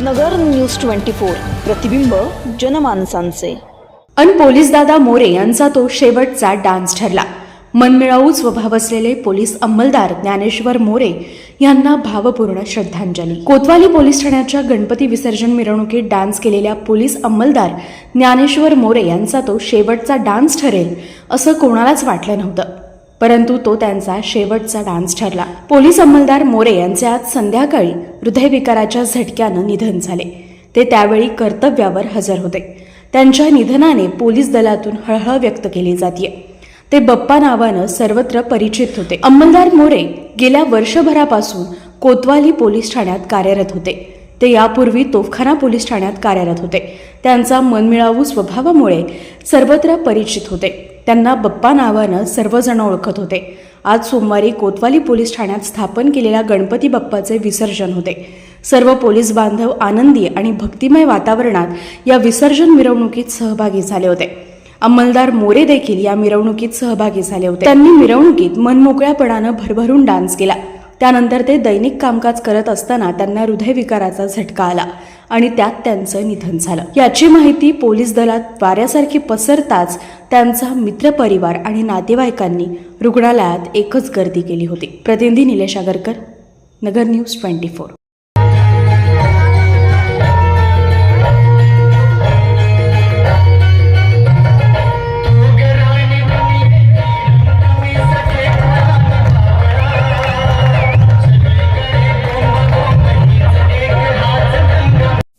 नगर news twenty four. प्रतिबिंब जनमानसांचे. अन पोलीसदादा मोरे यांचा तो शेवटचा डान्स ठरला. मनमिळावू स्वभाव असलेले पोलीस अंमलदार ज्ञानेश्वर मोरे यांना भावपूर्ण श्रद्धांजली. कोतवाली पोलीस ठाण्याच्या गणपती विसर्जन मिरवणुकीत डान्स केलेल्या पोलीस अंमलदार ज्ञानेश्वर मोरे यांचा तो शेवटचा डान्स ठरेल असं कोणालाच वाटलं नव्हतं. परंतु तो त्यांचा शेवटचा डान्स ठरला. पोलीस अंमलदार मोरे यांचे आज संध्याकाळी हृदयविकाराच्या झटक्यानं निधन झाले. ते त्यावेळी कर्तव्यावर हजर होते. त्यांच्या निधनाने पोलीस दलातून हळहळ व्यक्त केली जाते ते बप्पा नावानं सर्वत्र परिचित होते. अंमलदार मोरे गेल्या वर्षभरापासून कोतवाली पोलीस ठाण्यात कार्यरत होते. ते यापूर्वी तोफखाना पोलीस ठाण्यात कार्यरत होते. त्यांचा मनमिळावू स्वभावामुळे सर्वत्र परिचित होते. त्यांना बप्पा नावानं सर्वजण ओळखत होते. आज सोमवारी कोतवाली पोलीस ठाण्यात स्थापन केलेल्या गणपती बाप्पाचे विसर्जन होते. सर्व पोलीस बांधव आनंदी आणि भक्तिमय वातावरणात या विसर्जन मिरवणुकीत सहभागी झाले होते. अंमलदार मोरे देखील या मिरवणुकीत सहभागी झाले होते. त्यांनी मिरवणुकीत मनमोकळ्यापणानं भरभरून डान्स केला. त्यानंतर ते दैनिक कामकाज करत असताना त्यांना हृदयविकाराचा झटका आला आणि त्यात त्यांचं निधन झालं. याची माहिती पोलीस दलात वाऱ्यासारखी पसरताच त्यांचा मित्रपरिवार आणि नातेवाईकांनी रुग्णालयात एकच गर्दी केली होती. प्रतिनिधी Nilesh Agarkar Nagar news twenty four.